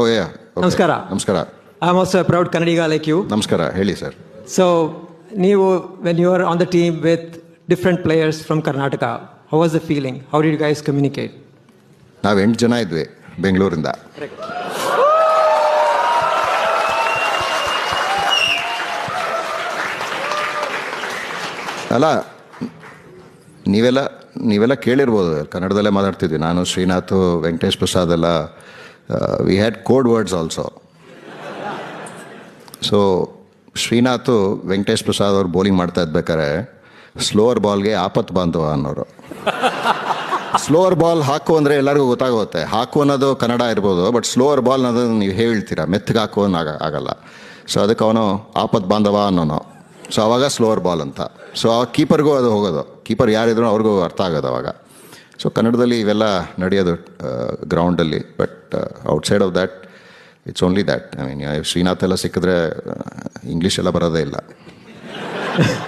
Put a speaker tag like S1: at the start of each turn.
S1: ಓ yeah
S2: ನಮಸ್ಕಾರ.
S1: ನಮಸ್ಕಾರ.
S2: I am also proud Kannadiga like you
S1: ನಮಸ್ಕಾರ. ಹೇಳಿ ಸರ್
S2: ಸೊ ನೀವು when you are on the team with different players from Karnataka how was the feeling how did guys communicate
S1: ನಾವು ಎಂಟು ಜನ ಇದ್ವಿ ಬೆಂಗಳೂರಿಂದ. ಅಲ್ಲ ನೀವೆಲ್ಲ ನೀವೆಲ್ಲ ಕೇಳಿರ್ಬೋದು. ಕನ್ನಡದಲ್ಲೇ ಮಾತಾಡ್ತಿದ್ವಿ. ನಾನು ಶ್ರೀನಾಥ್ ವೆಂಕಟೇಶ್ ಪ್ರಸಾದ್ ಎಲ್ಲ we had code words also so Srinath Venkatesh Prasad ಅವ್ರು ಬೌಲಿಂಗ್ ಮಾಡ್ತಾ ಇದ್ಬೇಕಾರೆ ಸ್ಲೋವರ್ ಬಾಲ್ಗೆ ಆಪತ್ ಬಾಂಧವ ಅನ್ನೋರು. ಸ್ಲೋವರ್ ಬಾಲ್ ಹಾಕು ಅಂದರೆ ಎಲ್ಲರಿಗೂ ಗೊತ್ತಾಗುತ್ತೆ. ಹಾಕು ಅನ್ನೋದು ಕನ್ನಡ ಇರ್ಬೋದು ಬಟ್ ಸ್ಲೋವರ್ ಬಾಲ್ ಅನ್ನೋದನ್ನು ನೀವು ಹೇಳ್ತೀರಾ? ಮೆತ್ತಗೆ ಹಾಕು ಅನ್ನೋ ಆಗ ಆಗಲ್ಲ. ಸೊ ಅದಕ್ಕೆ ಅವನು ಆಪತ್ ಬಾಂಧವ ಅನ್ನೋನು. ಸೊ ಅವಾಗ ಸ್ಲೋವರ್ ಬಾಲ್ ಅಂತ. ಸೊ ಆ ಕೀಪರ್ಗೂ ಅದು ಹೋಗೋದು. ಕೀಪರ್ ಯಾರಿದ್ರು ಅವ್ರಿಗೂ ಅರ್ಥ ಆಗೋದು ಅವಾಗ. ಸೊ ಕನ್ನಡದಲ್ಲಿ ಇವೆಲ್ಲ ನಡೆಯೋದು ಗ್ರೌಂಡಲ್ಲಿ but outside of that it's only that I mean Srinath ಎಲ್ಲ ಸಿಕ್ಕಿದ್ರೆ ಇಂಗ್ಲೀಷ್ ಎಲ್ಲ ಬರೋದೇ ಇಲ್ಲ.